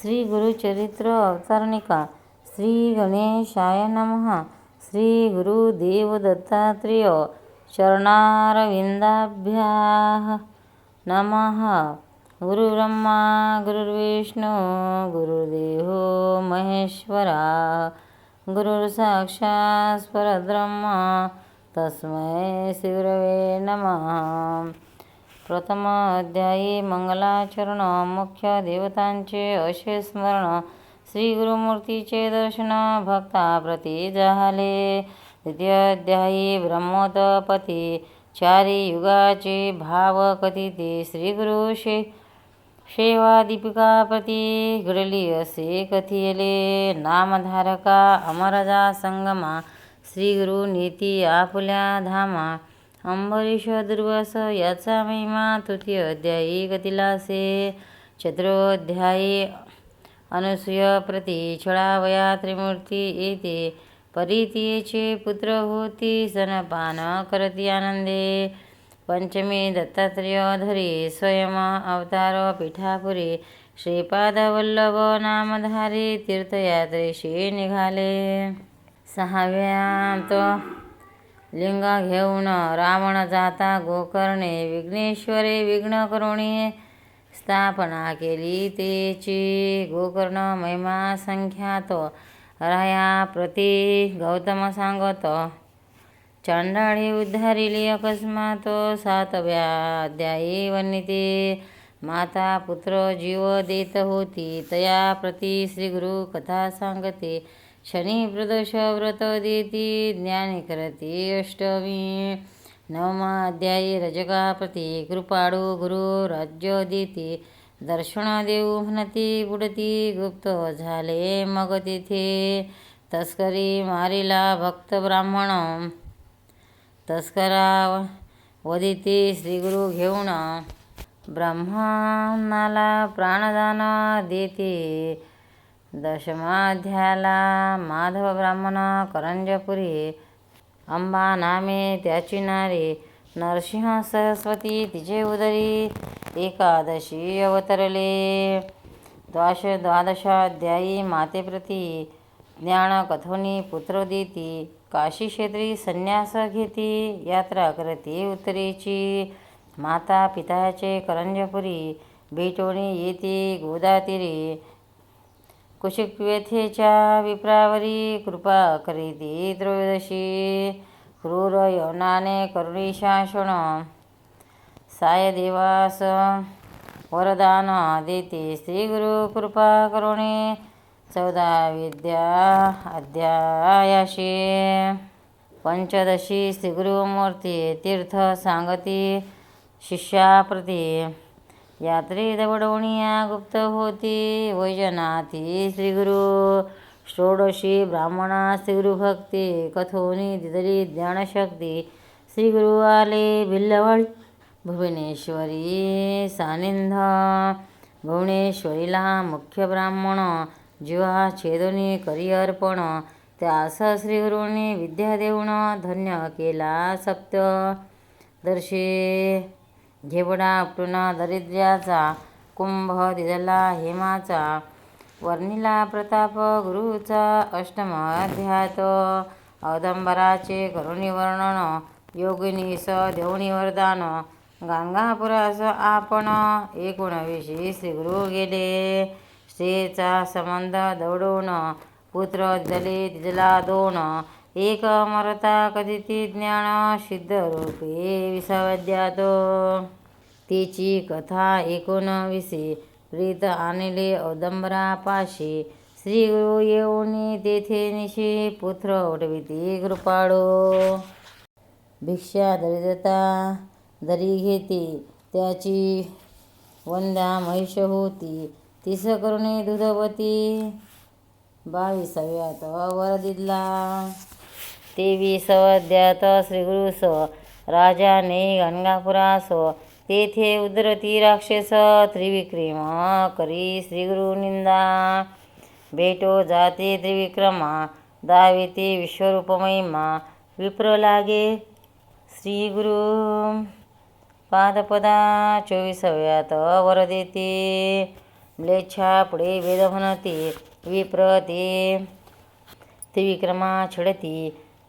श्री गुरुचरित्र अवतारणिका श्री गणेशाय नमः श्री गुरुदेव दत्तात्रेय चरणारविन्दाभ्याः नमः। गुरुब्रह्मा गुरुर्विष्णू गुरुदेवो महेश्वरा। गुरुर्साक्षात्परद्रह्मा तस्मै शिवरवे नमः। प्रथम अध्यायी मंगलाचरण मुख्य देवतांचे असे स्मरण श्री गुरुमूर्तीचे दर्शन भक्ताप्रती झाले द्वितीय अध्यायी ब्रह्मोदपती चारी युगाचे भाव कथिते श्री गुरु शे शेवा दीपिकाप्रती घडली असे कथियले. नामधारका अमरजा संगमा श्री गुरु नीती आपुल्या धामा अंबरीश दुर्वास याचा महिमा तृतीय अध्यायी गतिलासे चतुरोध्यायी। अनुसूय प्रती छळावया त्रिमूर्ती येते परितीयेचे पुत्र होती सनपान करती आनंदे। पंचमी दत्तात्रय धरी स्वयं अवतार पिठापुरी श्रीपादवल्लभ नामधारी तीर्थयात्रेशी निघाले। सहाव्यात लिंगा घेऊन रावण जाता गोकर्णे विघ्नेश्वरे विघ्न करुणी स्थापना केली तेची. गोकर्ण महिमा संख्यात राया प्रती गौतम सांगत चांडाळी उद्धारिली अकस्मात सातव्या अध्यायी वर्णिते माता पुत्र जीव देत होती तया प्रती श्रीगुरु कथा सांगते. शनी प्रदोष ज्ञानी करती अष्टमी नवमाध्यायी रजकापती रजकाप्रती गुरु राज्य देती दर्शन देऊ म्हणती बुडती गुप्त झाले मग तिथे तस्करी मारिला भक्त ब्राह्मण। तस्करा वदिती श्रीगुरु घेऊन ब्राह्मणाला प्राणदान देते। दशमाध्याला माधव ब्राह्मण करंजपुरी। अंबा नामे त्याची नारी नरसिंह सरस्वती तिचे उदरी। एकादशी अवतरले। द्वाश द्वादशाध्यायी मातेप्रती। ज्ञान कथोनी पुत्र देती काशी क्षेत्री संन्यास घेती। यात्रा करती उत्तरेची। माता पिताचे करंजपुरी। भेटोणी येते गोदातिरी। कुशिक व्यथेच्या विप्रावरी कृपा करीती त्रयोदशी क्रूर यवनाने करुणी शासन सायदेवास वरदान देते। श्री गुरु कृपा करुणी। चौदा विद्या अध्यायाशी। पंचदशी श्री गुरुमूर्ती तीर्थ सांगती शिष्याप्रती। यात्री दवडवणिया गुप्त होती. वैजनाथी श्रीगुरु षोडशी ब्राह्मणा श्रीगुरुभक्ती कथोनी दिदली ज्ञानशक्ती. श्रीगुरु आले भिल्लवळी भुवनेश्वरी सानिंध भुवनेश्वरीला मुख्य ब्राह्मण जीवा छेदनी करी अर्पण. त्यास श्रीगुरूंनी विद्या देऊन धन्य केला सप्त. दर्शे घेवडा उपटून दरिद्र्याचा कुंभ दिदला हेमाचा वर्णिला प्रताप गुरुचा अष्टम अध्यात औदंबराचे करुणी वर्णन योगिनीस देवणी वरदान गांगापुरास आपण एकोणविशी श्रीगुरु गेले. स्त्रीचा संबंध दौडून पुत्र दिदले दिदला दोन एक अमरता कथिती ज्ञान सिद्धरूपे विसावद्यात तिची कथा एकोणविसे प्रीत आणले औदंबरापाशी श्री गुरु येऊन तेथे निशी पुत्र उठविती कृपाळो. भिक्षा दरिद्रता दरी घेते. त्याची वंदा महिष होती. तिस करुणे दुधवती. बावीसाव्यात वर दिला तेवीसवद्यात श्रीगुरुस राजाने गणगापुरास तेथे उदरती राक्षस त्रिविक्रम करी श्रीगुरु निंदा. भेटो जाते त्रिविक्रमा दाविते विश्वरूपमहिमा विप्र लागे श्रीगुरु. पादपदा चोवीसव्यात वर देते म्लेच्छा पुढे वेद म्हणते विप्र ते त्रिविक्रमा छडती.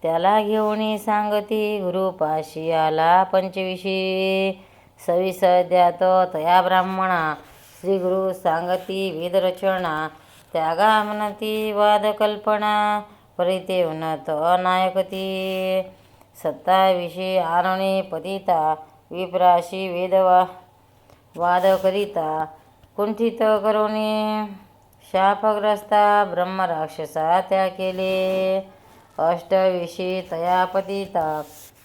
त्याला घेऊन सांगती गुरुपाशी आला पंचविशी सविसद्यात तया ब्राह्मणा. श्री गुरु सांगती वेदरचना त्यागा म्हणती वादकल्पना परिते उन्नत नायकती सत्ताविषयी आणणे पतिता विप्राशी वेदवा वाद करिता. कुंठित करुणे शापग्रस्ता ब्रह्मराक्षसा त्या केले. अष्टविषयी तया पतिता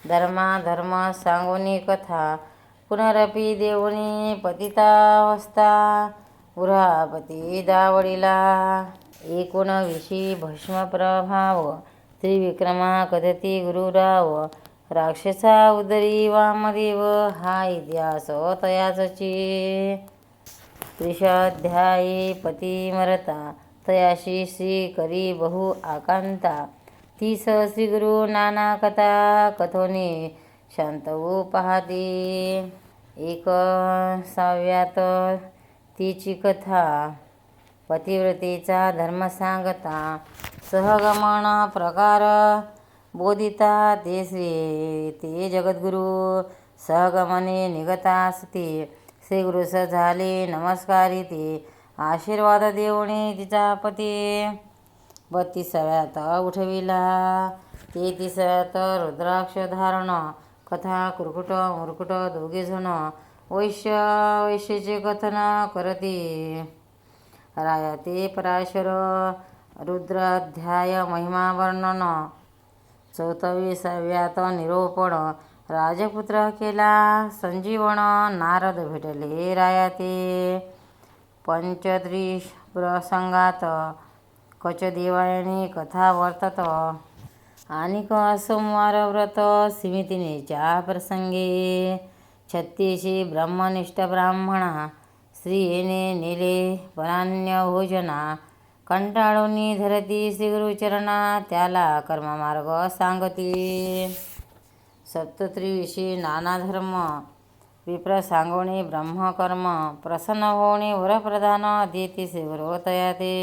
धर्माधर्म सांगोनी कथा पुनरपि देवणी पतितावस्था गृहापती दावडीला एकोणविशी भस्मप्रभाव त्रिविक्रमा कथती गुरुराव राक्षसा उदरी वामदेव हा इतिहास तयाचची. त्रिशाध्यायी पतिमरता तयाशी श्री करी बहु आकांता ती श्री गुरु नाना कथा कथोनी शांतवू पहाते. एक साव्यात तिची कथा. पतिव्रतेचा धर्म सांगता. सहगमन प्रकार बोधिता. ते श्री ते जगद्गुरु सहगमने निगतास्ती श्री स झाले नमस्कार ते आशीर्वाद देऊणे तिचा पती. बत्तीसाव्यात उठविला. तेहतीसाव्यात रुद्राक्ष धारण. कथा कुरकुट मुरकुट दोघेजण वैश्य वैश्याचे कथन करती. रायते पराशर. रुद्राध्याय महिमा वर्णन. चौथाविसाव्यात निरोपण. राजपुत्र केला संजीवन. नारद भेटले रायते पंचत्रिश प्रसंगात. कचदेवायनी कथा वर्तत. आणि सोमवार व्रत स्मितिनेच्या प्रसंगे छत्तीशी ब्रह्मनिष्ठ ब्राह्मणा स्त्रियेने नेले परान्य भोजना. कंटाळूनी धरती श्रीगुरुचरणा त्याला कर्ममार्ग सांगती. सप्तत्रिविषी नाना धर्म विप्र सांगोणे ब्रह्मकर्म प्रसन्न होणे वरप्रधान देती श्रीगुरु तया ते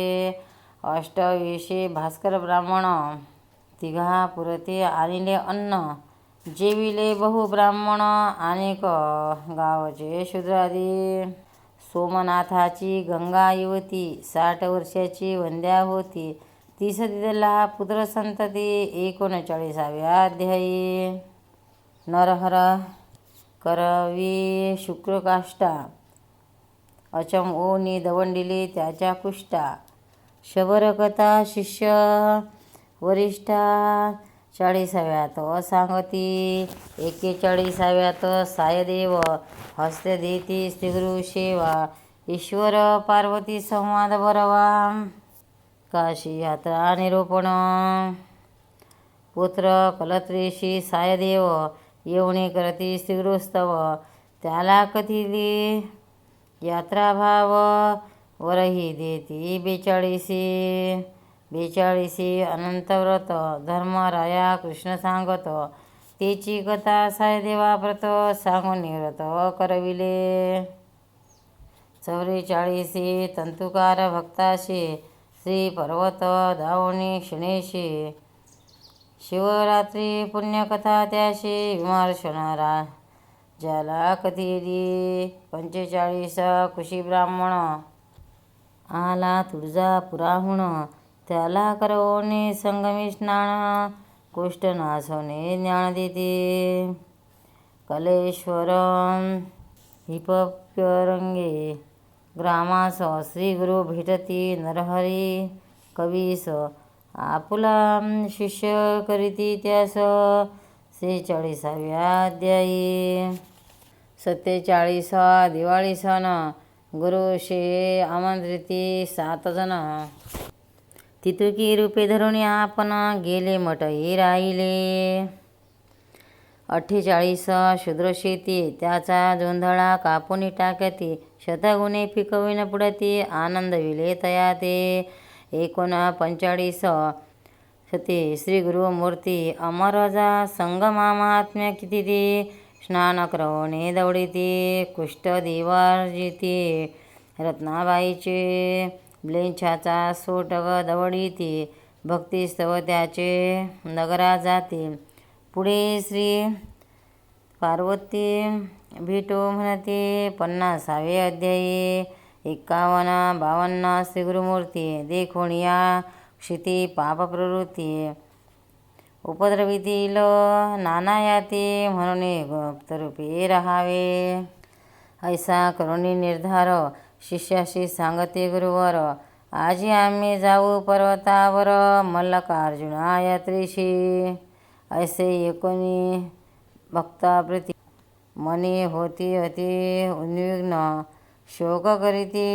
अष्टविषयी भास्कर ब्राह्मण. तिघा पुरते आणिले अन्न. जेविले बहु ब्राह्मण. अनेक गावचे शूद्रादी सोमनाथाची गंगा युवती. साठ वर्षाची वंद्या होती. तीस पुत्र संतती. एकोणचाळीसाव्या अध्यायी. नरहर करवी शुक्रकाष्टा अचम ओनी दवंडिले त्याच्या कुष्टा शबरकथा शिष्य वरिष्ठा चाळीसाव्यात. असांगती एकेचाळीसाव्यात सायदेव हस्ते देती सेवा. ईश्वर पार्वती संवाद भरवा. काशी यात्रा निरूपण पुत्र कलत्रेशी सायदेव येवणे करती स्त्रीगुरुस्तव. त्याला कथिली यात्राभाव वरही देती बेचाळीसी बेचाळीसी अनंतव्रत धर्मराया कृष्ण सांगत तेची कथा सायदेवा व्रत सांगून व्रत करविले. चौवेचाळीसी तंतुकार भक्ताशी श्री पर्वत दावणी क्षणेशी शिवरात्री पुण्यकथा त्याशी विमर्शणारा ज्याला कधी पंचेचाळीस कुशी ब्राह्मण आला तुळजापुराहून त्याला करवणे संगमी स्नान कुष्ठ नासवणे ज्ञान देते. कलेश्वर हिपप्यरंगे. ग्रामास श्री गुरु भेटती नरहरी. कवीस आपुला शिष्य करीती त्यास. सेहेचाळीसाव्या अध्यायी. सत्तेचाळीसा दिवाळी सण गुरुशी आमंत्रिती सात जण तितुकी रूपे धरून आपण गेले मठही राहिले. अठ्ठेचाळीस शूद्र शेती त्याचा जोंधळा कापून टाकती. शतगुणे पिकविन पुढती आनंद विले तया ते एकोण पंचाळीस सते श्री गुरुमूर्ती अमरजा संगमा किती ते स्नान क्रवणे दौडिते कुष्ठ दिवार्जिते रत्नाबाईचे ब्लेंछाचा सोटग दवडीती भक्तिस्तव त्याचे नगरा जाते. पुढे श्री पार्वती भेटो म्हणते पन्नासावे अध्यायी एकावन्न बावन्न श्रीगुरुमूर्ती देखोनिया क्षिती पाप प्रवृत्ती उपद्रवितील नाना याते म्हणून गुप्तरूपे राहावे. ऐसा करुणी निर्धार शिष्याशी सांगते गुरुवर आजी आम्ही जाऊ पर्वतावर मल्लकार्जुना यात्रेशी. ऐसे एकोणी भक्ताप्रती मनी होती अति उद्विग्न. शोक करीती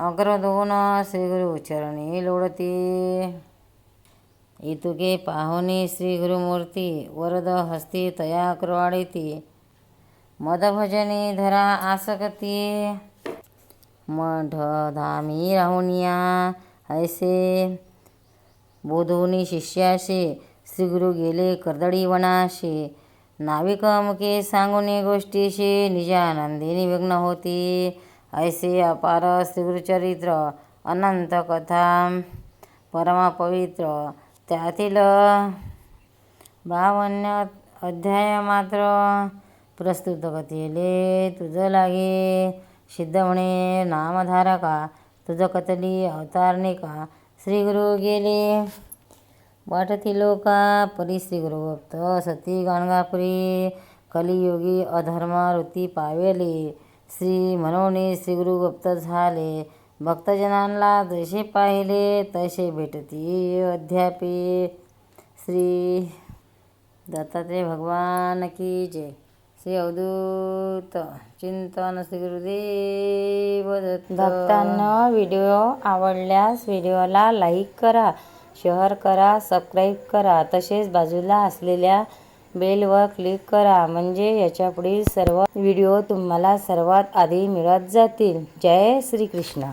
अग्रदोन श्रीगुरु चरणी इतुके पाहुनी श्री गुरुमूर्ती वरद हस्ती तया कृवाडिती मदभजनी धरा आसक्ती। मठ धामी राहुनिया ऐसे बोधवनी शिष्याशे श्रीगुरु गेले कर्दळी वनाशे नाविक मुखे सांगुनी गोष्टीशी निजानंदिनी विघ्न होती। ऐसे अपार श्रीगुरुचरित्र अनंत कथा। परमपवित्र त्यातील बावन्न अध्याय मात्र प्रस्तुत कथिले तुझं लागे सिद्ध म्हणे नामधारका. तुझं कतली अवतारणिका. श्री गुरु गेले. वाटती लोका परी श्री गुरुभक्त सती गाणगापुरी कलियोगी अधर्मा वृत्ती पावेली. श्री म्हणून श्री गुरुगुप्त झाले. भक्तजनांना जसे पाहिले तसे भेटती अध्यापी. श्री दत्तात्रय भगवान की जय. श्री अवधूत चिंतन श्री गुरुदेव भक्तांना व्हिडिओ आवडल्यास व्हिडिओला लाईक करा शेअर करा सबस्क्राईब करा. तसेच बाजूला असलेल्या बेलवर क्लिक करा म्हणजे याच्यापुढील सर्व व्हिडिओ तुम्हाला सर्वात आधी मिळत जातील. जय श्रीकृष्ण.